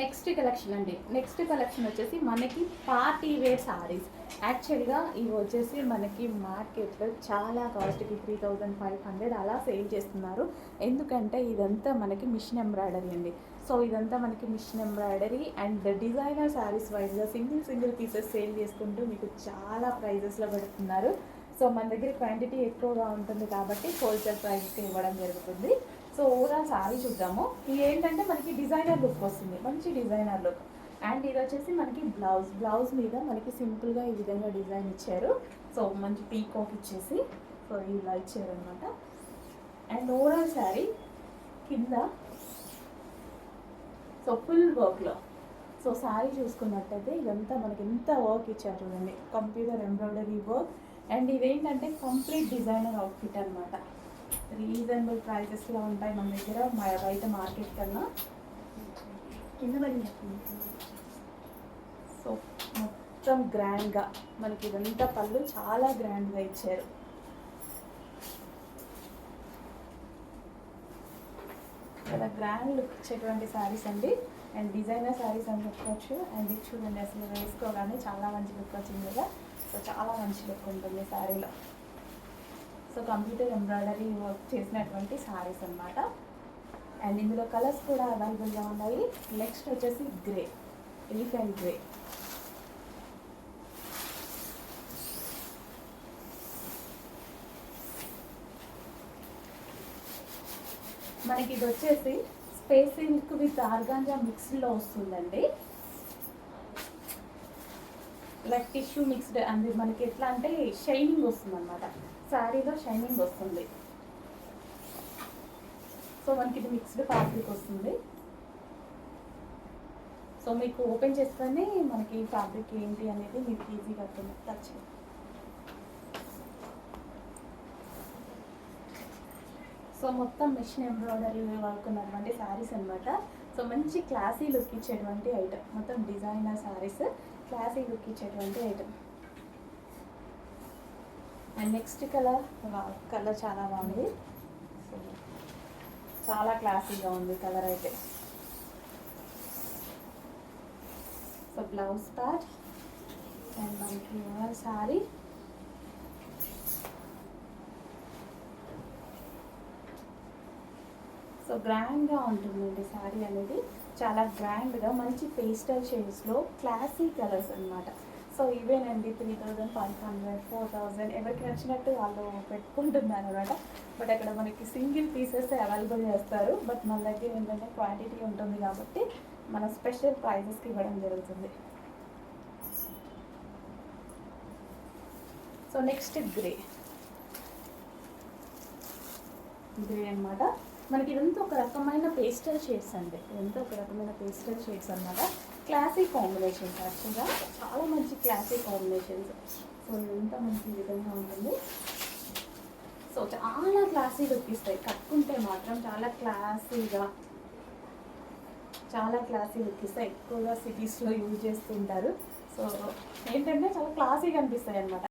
Next collection అండి. Next collection వచ్చేసి మనకి పార్టీ వేర్ సారీస్ యాక్చువల్గా ఇవి వచ్చేసి మనకి మార్కెట్లో చాలా కాస్ట్కి త్రీ థౌజండ్ ఫైవ్ హండ్రెడ్ అలా సేల్ చేస్తున్నారు. ఎందుకంటే ఇదంతా మనకి మిషన్ ఎంబ్రాయిడరీ అండి. సో ఇదంతా మనకి machine embroidery and designer sarees వైజ్గా సింగిల్ సింగిల్ పీసెస్ సేల్ చేసుకుంటూ మీకు చాలా ప్రైజెస్లో పెడుతున్నారు. సో మన దగ్గర క్వాంటిటీ ఎక్కువగా ఉంటుంది కాబట్టి హోల్సేల్ ప్రైస్కి ఇవ్వడం జరుగుతుంది. సో ఓవరాల్ సారీ చూద్దాము. ఇది ఏంటంటే మనకి డిజైనర్ లుక్ వస్తుంది. మంచి డిజైనర్ లుక్ అండ్ ఇది వచ్చేసి మనకి బ్లౌజ్ బ్లౌజ్ మీద మనకి సింపుల్గా ఈ విధంగా డిజైన్ ఇచ్చారు. సో మంచి పీకాక్ ఇచ్చేసి సో ఇలా ఇచ్చారు అనమాట అండ్ ఓవరాల్ శారీ కింద సో ఫుల్ వర్క్లో సో శారీ చూసుకున్నట్టయితే ఇదంతా మనకి ఎంత వర్క్ ఇచ్చారు చూడండి. కంప్యూటర్ ఎంబ్రాయిడరీ వర్క్ అండ్ ఇదేంటంటే కంప్లీట్ డిజైనర్ అవుట్ఫిట్ అనమాట రీజనబుల్ ప్రైసెస్లో ఉంటాయి మన దగ్గర మా బయట మార్కెట్ కన్నా. కింద పడింది సో మొత్తం గ్రాండ్గా మనకి ఇదంతా పళ్ళు చాలా గ్రాండ్గా ఇచ్చారు. చాలా గ్రాండ్ లుక్ ఇచ్చేటువంటి శారీస్ అండి. అండ్ డిజైనర్ శారీస్ అని చెప్పుకోవచ్చు. అండ్ ఇది చూడండి అసలు వేసుకోగానే చాలా మంచి లుక్ వచ్చింది కదా. సో చాలా మంచి లుక్ ఉంటుంది శారీలో సో కంప్యూటర్ ఎంబ్రాయిడరీ వర్క్ చేసినటువంటి శారీస్ అన్నమాట. అండ్ ఇందులో కలర్స్ కూడా అవైలబుల్గా ఉన్నాయి. నెక్స్ట్ వచ్చేసి గ్రే ఎలిఫెంట్ గ్రే. మనకి ఇది వచ్చేసి స్పేస్ సిల్క్ విత్ ఆర్గాంజా మిక్స్లో వస్తుందండి. లైక్ టిష్యూ మిక్స్డ్ అంది మనకి ఎట్లా అంటే షైనింగ్ వస్తుంది అనమాట శారీలో షైనింగ్ వస్తుంది. సో మనకి ఇది మిక్స్డ్ ఫ్యాబ్రిక్ వస్తుంది. సో మీకు ఓపెన్ చేస్తేనే మనకి ఫ్యాబ్రిక్ ఏంటి అనేది మీకు ఈజీగా అర్థం టచ్ సో మొత్తం మిషన్ ఎంబ్రాయిడరీ వర్క్ ఉన్నటువంటి శారీస్ అన్నమాట. సో మంచి క్లాసీ లుక్ ఇచ్చేటువంటి ఐటమ్ మొత్తం డిజైనర్ శారీస్ క్లాసీ లుక్ ఇచ్చేటువంటి item and next colour colour చాలా బాగుంది. సో చాలా క్లాసీగా ఉంది కలర్ అయితే. సో బ్లౌజ్ ప్యాట్ అండ్ మనకి శారీ సో గ్రాండ్గా ఉంటుందండి శారీ అనేది. చాలా గ్రాండ్గా మంచి పేస్టల్ షేడ్స్లో క్లాసీ కలర్స్ అన్నమాట. సో ఇవేనండి three thousand five hundred four thousand ఎవరికి నచ్చినట్టు వాళ్ళు పెట్టుకుంటున్నారు అనమాట బట్ అక్కడ మనకి సింగిల్ పీసెస్ అవైలబుల్ చేస్తారు. బట్ మన దగ్గర ఏంటంటే క్వాంటిటీ ఉంటుంది కాబట్టి మన స్పెషల్ ప్రైజెస్కి ఇవ్వడం జరుగుతుంది. సో నెక్స్ట్ గ్రే గ్రే అన్నమాట. మనకి ఇదంతా ఒక రకమైన పేస్టల్ షేడ్స్ అండి. ఇదంతా ఒక రకమైన పేస్టల్ షేడ్స్ అన్నమాట. క్లాసిక్ కాంబినేషన్స్ యాక్చువల్గా చాలా మంచి క్లాసిక్ కాంబినేషన్స్ సో ఇదంతా మనకి ఈ విధంగా ఉంటుంది. సో చాలా క్లాసీ లుక్ కట్టుకుంటే మాత్రం చాలా క్లాసీగా చాలా క్లాసీ లుక్ ఎక్కువగా సిటీస్లో యూజ్ చేస్తుంటారు సో ఏంటంటే చాలా క్లాసీగా అనిపిస్తాయి అన్నమాట.